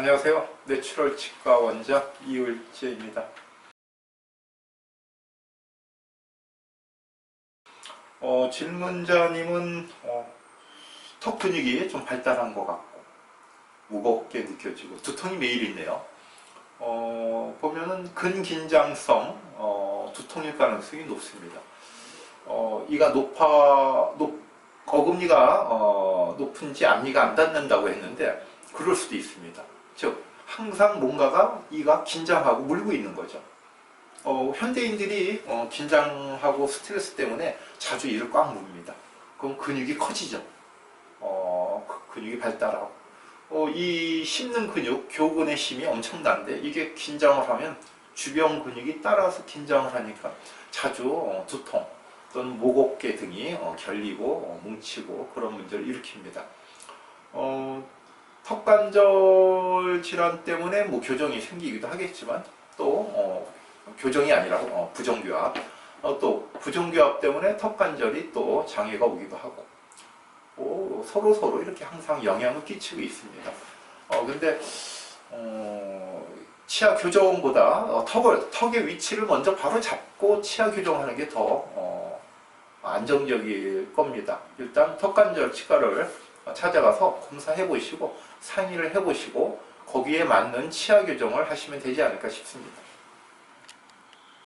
안녕하세요. 내추럴 치과 원장 이을재입니다. 어, 질문자님은 어, 턱 근육이 좀 발달한 것 같고 무겁게 느껴지고 두통이 매일 있네요. 어, 보면은 근긴장성 어, 두통일 가능성이 높습니다. 어, 이가 높아 높, 어금니가 어, 높은지 앞니가 안 닿는다고 했는데 그럴 수도 있습니다. 즉 항상 뭔가가 이가 긴장하고 물고 있는 거죠. 어, 현대인들이 어, 긴장하고 스트레스 때문에 자주 이를 꽉 뭅니다. 그럼 근육이 커지죠. 어, 그 근육이 발달하고 어, 이 씹는 근육, 교근의 힘이 엄청난데 이게 긴장을 하면 주변 근육이 따라서 긴장을 하니까 자주 어, 두통 또는 목어깨 등이 어, 결리고 어, 뭉치고 그런 문제를 일으킵니다. 어, 턱관절 질환 때문에 뭐 교정이 생기기도 하겠지만 또 어, 교정이 아니라 어, 부정교합 어, 또 부정교합 때문에 턱관절이 또 장애가 오기도 하고 어, 서로 서로 이렇게 항상 영향을 끼치고 있습니다. 어 근데 어, 치아 교정보다 어, 턱을 턱의 위치를 먼저 바로 잡고 치아 교정하는 게더 어, 안정적일 겁니다. 일단 턱관절 치과를 찾아가서 검사해 보시고 상의를 해 보시고 거기에 맞는 치아 교정을 하시면 되지 않을까 싶습니다.